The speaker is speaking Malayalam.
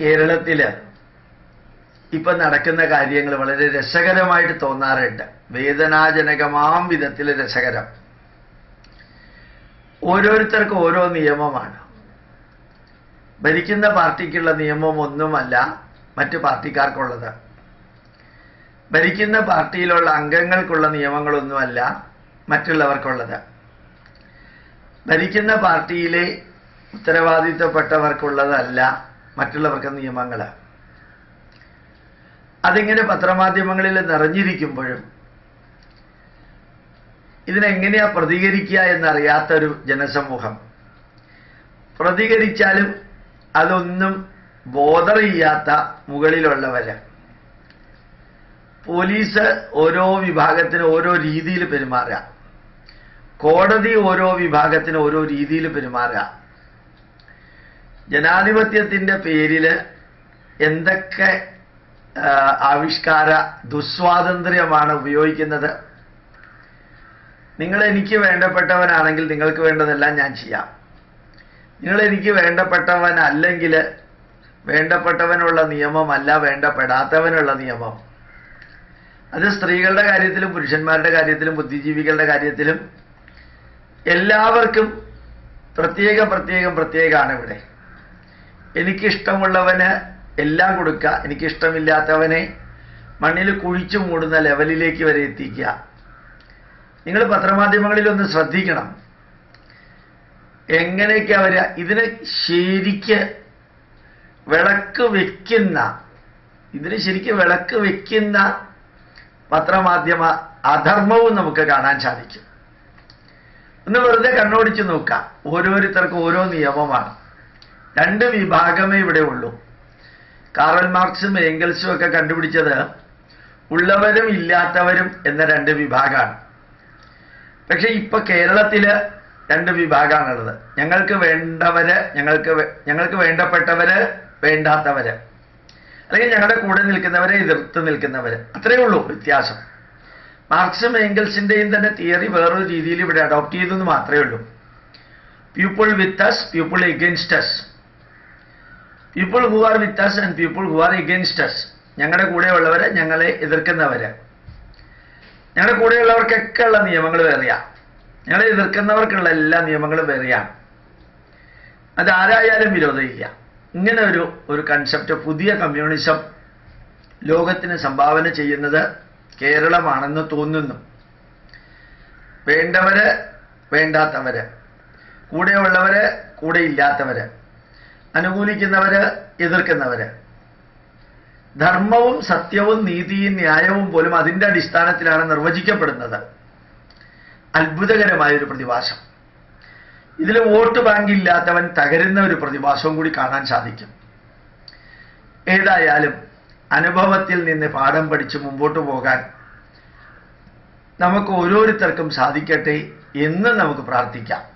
കേരളത്തിൽ ഇപ്പൊ നടക്കുന്ന കാര്യങ്ങൾ വളരെ രസകരമായിട്ട് തോന്നാറുണ്ട്. വേദനാജനകമാം വിധത്തിൽ രസകരം. ഓരോരുത്തർക്കും ഓരോ നിയമമാണ്. ഭരിക്കുന്ന പാർട്ടിക്കുള്ള നിയമം ഒന്നുമല്ല മറ്റു പാർട്ടിക്കാർക്കുള്ളത്. ഭരിക്കുന്ന പാർട്ടിയിലുള്ള അംഗങ്ങൾക്കുള്ള നിയമങ്ങളൊന്നുമല്ല മറ്റുള്ളവർക്കുള്ളത്. ഭരിക്കുന്ന പാർട്ടിയിലെ ഉത്തരവാദിത്തപ്പെട്ടവർക്കുള്ളതല്ല മറ്റുള്ളവർക്ക് നിയമങ്ങൾ അതിങ്ങനെ പത്രമാധ്യമങ്ങളിൽ നിറഞ്ഞിരിക്കുമ്പോഴും ഇതിനെങ്ങനെയാ പ്രതികരിക്കുക എന്നറിയാത്തൊരു ജനസമൂഹം. പ്രതികരിച്ചാലും അതൊന്നും ബോധർ ചെയ്യാത്ത മുകളിലുള്ളവര്. പോലീസ് ഓരോ വിഭാഗത്തിന് ഓരോ രീതിയിൽ പെരുമാറുക. കോടതി ഓരോ വിഭാഗത്തിന് ഓരോ രീതിയിൽ പെരുമാറുക. ജനാധിപത്യത്തിന്റെ പേരിൽ എന്തൊക്കെ ആവിഷ്കാര ദുസ്വാതന്ത്ര്യമാണ് ഉപയോഗിക്കുന്നത്? നിങ്ങൾ എനിക്ക് വേണ്ടപ്പെട്ടവനാണെങ്കിൽ നിങ്ങൾക്ക് വേണ്ടതെല്ലാം ഞാൻ ചെയ്യാം. നിങ്ങൾ എനിക്ക് വേണ്ടപ്പെട്ടവനല്ലെങ്കിൽ വേണ്ടപ്പെട്ടവനുള്ള നിയമമല്ല വേണ്ടപ്പെടാത്തവനുള്ള നിയമം. അത് സ്ത്രീകളുടെ കാര്യത്തിലും പുരുഷന്മാരുടെ കാര്യത്തിലും ബുദ്ധിജീവികളുടെ കാര്യത്തിലും എല്ലാവർക്കും പ്രത്യേകം പ്രത്യേകം പ്രത്യേകമാണ് ഇവിടെ. എനിക്കിഷ്ടമുള്ളവന് എല്ലാം കൊടുക്കുക എനിക്കിഷ്ടമില്ലാത്തവനെ മണ്ണിൽ കുഴിച്ചു മൂടുന്ന ലെവലിലേക്ക് വരെ എത്തിക്കുക. നിങ്ങൾ പത്രമാധ്യമങ്ങളിൽ ഒന്ന് ശ്രദ്ധിക്കണം. എങ്ങനെയൊക്കെ അവർ ഇതിന് ശരിക്ക് വിളക്ക് വയ്ക്കുന്ന ഇതിന് ശരിക്ക് വിളക്ക് വയ്ക്കുന്ന പത്രമാധ്യമ അധർമ്മവും നമുക്ക് കാണാൻ സാധിക്കും. ഒന്ന് വെറുതെ കണ്ണോടിച്ച് നോക്കാം ഓരോരുത്തർക്കും ഓരോ നിയമമാണ്. രണ്ട് വിഭാഗമേ ഇവിടെ ഉള്ളൂ. കാറൽ മാർക്സും ഏംഗൽസും ഒക്കെ കണ്ടുപിടിച്ചത് ഉള്ളവരും ഇല്ലാത്തവരും എന്ന രണ്ട് വിഭാഗമാണ്. പക്ഷെ ഇപ്പൊ കേരളത്തിൽ രണ്ട് വിഭാഗമാണുള്ളത്. ഞങ്ങൾക്ക് വേണ്ടവര് ഞങ്ങൾക്ക് ഞങ്ങൾക്ക് വേണ്ടപ്പെട്ടവര് വേണ്ടാത്തവര്. അല്ലെങ്കിൽ ഞങ്ങളുടെ കൂടെ നിൽക്കുന്നവരെ എതിർത്ത് നിൽക്കുന്നവര്. അത്രയേ ഉള്ളൂ വ്യത്യാസം. മാർക്സും ഏംഗൽസിന്റെയും തന്നെ തിയറി വേറൊരു രീതിയിൽ ഇവിടെ അഡോപ്റ്റ് ചെയ്തു എന്ന് മാത്രമേ ഉള്ളൂ. People with us people against us people who are with us and people who are against us ഞങ്ങളുടെ കൂടെയുള്ളവരെ ഞങ്ങളെ എതിർക്കുന്നവര്. ഞങ്ങളുടെ കൂടെയുള്ളവർക്കൊക്കെ ഉള്ള നിയമങ്ങൾ വേറെയാ. ഞങ്ങളെ എതിർക്കുന്നവർക്കുള്ള എല്ലാ നിയമങ്ങളും വേറെയാണ് അത് ആരായാലും വിരോധിക്കുക. ഇങ്ങനെ ഒരു ഒരു കൺസെപ്റ്റ് പുതിയ കമ്മ്യൂണിസം ലോകത്തിന് സംഭാവന ചെയ്യുന്നത് കേരളമാണെന്ന് തോന്നുന്നു. വേണ്ടവര് വേണ്ടാത്തവര്. കൂടെയുള്ളവര് കൂടെ ഇല്ലാത്തവര് അനുകൂലിക്കുന്നവര് എതിർക്കുന്നവര്. ധർമ്മവും സത്യവും നീതിയും ന്യായവും പോലും അതിന്റെ അടിസ്ഥാനത്തിലാണ് നിർവചിക്കപ്പെടുന്നത്. അത്ഭുതകരമായ ഒരു പ്രതിഭാസം. ഇതിൽ വോട്ട് ബാങ്ക് ഇല്ലാത്തവൻ തകരുന്ന ഒരു പ്രതിഭാസവും കൂടി കാണാൻ സാധിക്കും. ഏതായാലും അനുഭവത്തിൽ നിന്ന് പാഠം പഠിച്ച് മുമ്പോട്ട് പോകാൻ നമുക്ക് ഓരോരുത്തർക്കും സാധിക്കട്ടെ എന്ന് നമുക്ക് പ്രാർത്ഥിക്കാം.